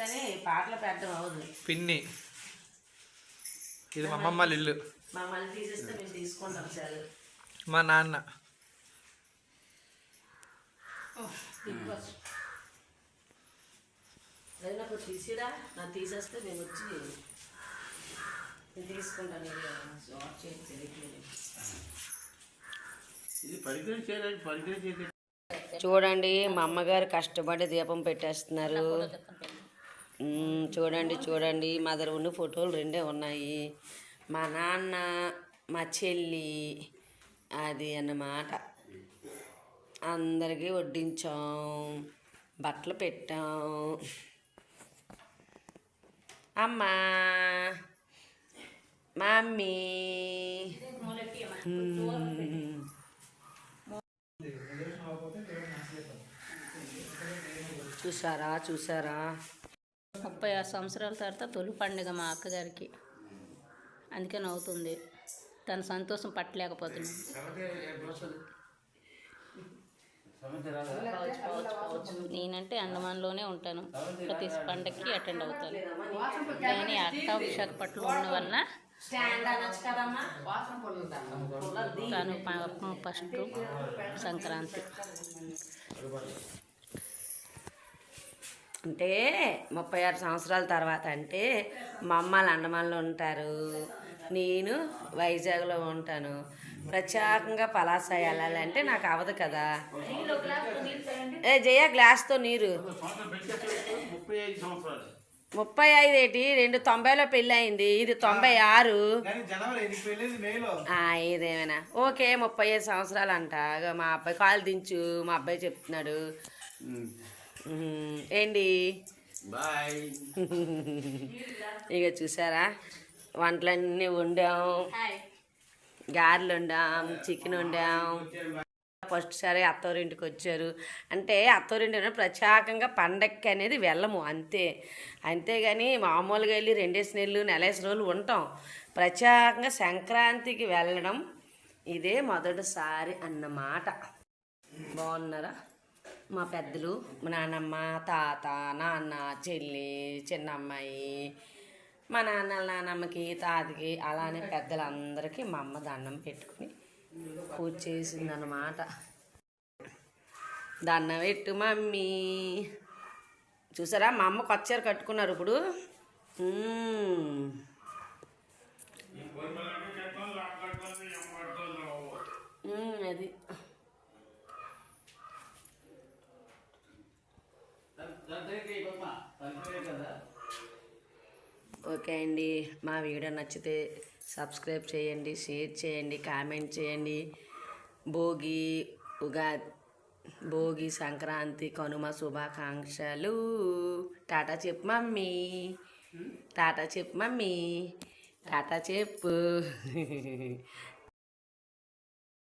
కానీ పాటలు పెట్టడం అవదు పిన్ని. ఇది మా అమ్మమ్మ వాళ్ళ ఇల్లు మమ్మల్ని తీసేస్తే మేము తీసుకుంటాం సార్. మా నాన్న. నాకు తీసిరా? నాకు తీసేస్తే మేము వచ్చి నేను తీసుకుంటాను. చేసి తెలియట్లేదు. ఇది చేయాలి చూడండి మా అమ్మగారు కష్టపడి దీపం పెట్టేస్తున్నారు. చూడండి చూడండి. మదర్ ఉన్న ఫోటోలు రెండే ఉన్నాయి. మా నాన్న మా చెల్లి అది అన్నమాట. అందరికీ వడ్డించాం. బట్టలు పెట్టాం. అమ్మా మమ్మీ. చూసారా చూసారా? ముప్పై ఆరు సంవత్సరాల తర్వాత తొలి పండుగ మా అక్కగారికి. అందుకే నవ్వుతుంది. తన సంతోషం పట్టలేకపోతున్నాను నేనంటే అండమాన్లోనే ఉంటాను. ప్రతి పండగకి అటెండ్ అవుతాను. కానీ అక్క విశాఖపట్నం ఉన్న వల్ల తను ఫస్ట్ సంక్రాంతి. అంటే ముప్పై ఆరు సంవత్సరాల తర్వాత అంటే మా అమ్మ లండమాన్లో ఉంటారు. నేను వైజాగ్లో ఉంటాను. ప్రత్యేకంగా పలాస వెళ్ళాలంటే నాకు అవదు కదా. ఏ జయ గ్లాస్తో నీరు. ముప్పై ఐదు ఏంటి? రెండు తొంభైలో పెళ్ళి అయింది ఇది తొంభై ఆరు. ఏదేమైనా ఓకే ముప్పై ఐదు సంవత్సరాలు అంట. మా అబ్బాయి కాలు దించు. మా అబ్బాయి చెప్తున్నాడు. ఏంటి? బాయ్. ఇక చూసారా? వంటలన్నీ వండాం. గారెలు వండాం చికెన్ వండాం. ఫస్ట్ సారి అత్తవారింటికి వచ్చారు. అంటే అత్తవారింటి ప్రత్యేకంగా పండగకి అనేది వెళ్ళము అంతే. అంతేగాని మామూలుగా వెళ్ళి రెండేసి నెలలు నెలేసి రోజులు ఉంటాం. ప్రత్యేకంగా సంక్రాంతికి వెళ్ళడం ఇదే మొదటిసారి అన్నమాట. బాగున్నారా? మా పెద్దలు మా నాన్నమ్మ తాత నాన్న చెల్లి చిన్నమ్మాయి మా నాన్న నాన్నమ్మకి తాతకి అలానే పెద్దలందరికీ మా అమ్మ దండం పెట్టుకుని పూజ చేసిందనమాట దండం పెట్టు మమ్మీ. చూసారా? మా అమ్మ కొచ్చారు కట్టుకున్నారు ఇప్పుడు మ్మ్. మ్మ్, అది ఓకే అండి. మా వీడియో నచ్చితే సబ్స్క్రైబ్ చేయండి షేర్ చేయండి కామెంట్ చేయండి. భోగి ఉగా భోగి సంక్రాంతి కనుమ శుభాకాంక్షలు. టాటా చెప్పు మమ్మీ. టాటా చెప్పు మమ్మీ. టాటా చెప్పు.